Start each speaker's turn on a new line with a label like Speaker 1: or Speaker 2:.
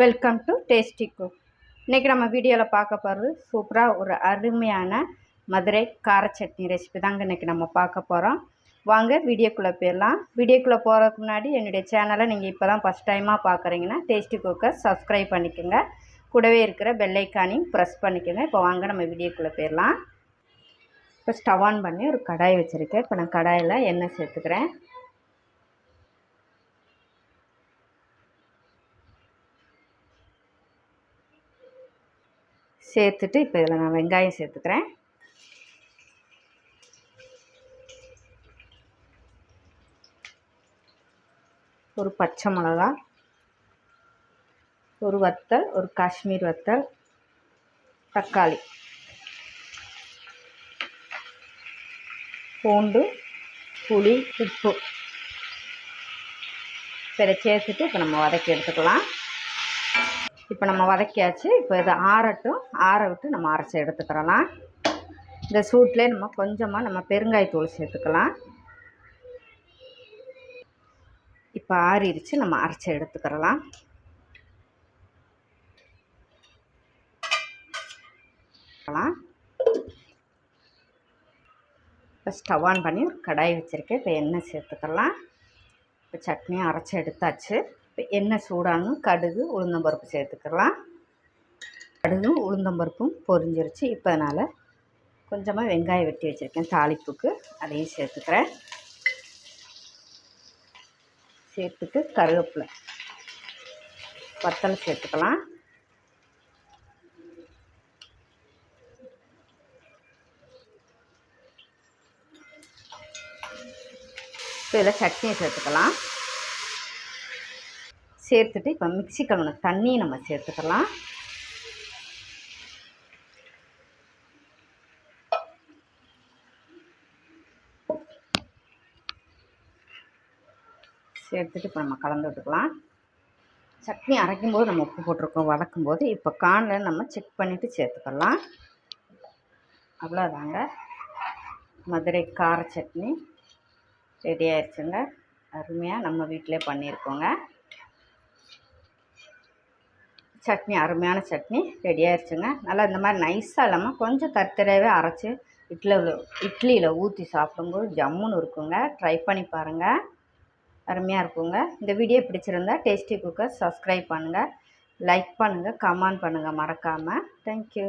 Speaker 1: Welcome to tasty cook இன்றைக்கி நம்ம வீடியோவில் பார்க்க போகிறது சூப்பராக ஒரு அருமையான மதுரை கார சட்னி ரெசிபி தாங்க இன்றைக்கி நம்ம பார்க்க போகிறோம் வாங்க வீடியோக்குள்ளே போயிடலாம். வீடியோக்குள்ளே போகிறதுக்கு முன்னாடி என்னுடைய சேனலை நீங்கள் இப்போ தான் ஃபஸ்ட் டைமாக பார்க்குறீங்கன்னா டேஸ்டி குக்கை சப்ஸ்கிரைப் பண்ணிக்கோங்க. கூடவே இருக்கிற பெல்லைக்கானையும் ப்ரெஸ் பண்ணிக்கோங்க. இப்போ வாங்க நம்ம வீடியோக்குள்ளே போயிடலாம். இப்போ ஸ்டவ் ஆன் பண்ணி ஒரு கடாய் வச்சுருக்கேன். இப்போ நான் கடாயில் எண்ணெய் சேர்த்துக்கிறேன். சேர்த்துட்டு இப்போ இதில் நான் வெங்காயம் சேர்த்துக்கிறேன். ஒரு பச்சை மிளகா ஒரு வத்தல் ஒரு காஷ்மீர் வத்தல் தக்காளி. பூண்டு புளி உப்பு. இதை சேர்த்துட்டு இப்போ நம்ம வதக்கி எடுத்துக்கலாம். இப்போ நம்ம வதக்கியாச்சு. இப்போ இதை ஆறட்டும். ஆற விட்டு நம்ம அரைச்சி எடுத்துக்கிறலாம். இந்த சூட்லேயே நம்ம கொஞ்சமாக நம்ம பெருங்காயத்தூள் சேர்த்துக்கலாம். இப்போ ஆறிடுச்சு. நம்ம அரைச்சி எடுத்துக்கிறலாம். இப்போ ஸ்டவ் ஆன் பண்ணி ஒரு கடாய் வச்சுருக்கேன். இப்போ எண்ணெய் சேர்த்துக்கலாம். இப்போ சட்னியும் அரைச்சி எடுத்தாச்சு. இப்போ எண்ணெய் சூடானும் கடுகு உளுந்தம்பருப்பு சேர்த்துக்கலாம். கடுகும் உளுந்தம்பருப்பும் பொரிஞ்சிருச்சு. இப்போ அதனால் கொஞ்சமாக வெங்காயம் வெட்டி வச்சுருக்கேன். தாளிப்புக்கு அதையும் சேர்த்துக்கிறேன். சேர்த்துட்டு கருவேப்பிலை. வத்தல் சேர்த்துக்கலாம். இப்போ இதில் சட்னியை சேர்த்துக்கலாம். சேர்த்துட்டு இப்போ மிக்சி கழுவுன தண்ணியை நம்ம சேர்த்துக்கலாம். சேர்த்துட்டு இப்போ நம்ம கலந்து விட்டுக்கலாம். சட்னி அரைக்கும் போது நம்ம உப்பு போட்டிருக்கோம் வதக்கும் போது இப்போ கானில் நம்ம செக் பண்ணிவிட்டு சேர்த்துக்கலாம். அவ்வளோதாங்க மதுரை கார சட்னி ரெடி ஆயிடுச்சுங்க. அருமையாக நம்ம வீட்டிலே பண்ணியிருக்கோங்க. சட்னி அருமையான சட்னி ரெடி ஆயிடுச்சுங்க நல்லா இந்த மாதிரி நைஸாக இல்லாமல் கொஞ்சம் தர்த்தரையாகவே அரைச்சி இட்லியில் இட்லியில் ஊற்றி சாப்பிடும்போது ஜம்முன்னு இருக்குங்க. ட்ரை பண்ணி பாருங்கள் அருமையாக இருக்குங்க. இந்த வீடியோ பிடிச்சிருந்தா டேஸ்டி குக்கர் சப்ஸ்கிரைப் பண்ணுங்கள் லைக் பண்ணுங்கள் கமெண்ட் பண்ணுங்கள் மறக்காமல் தேங்க்யூ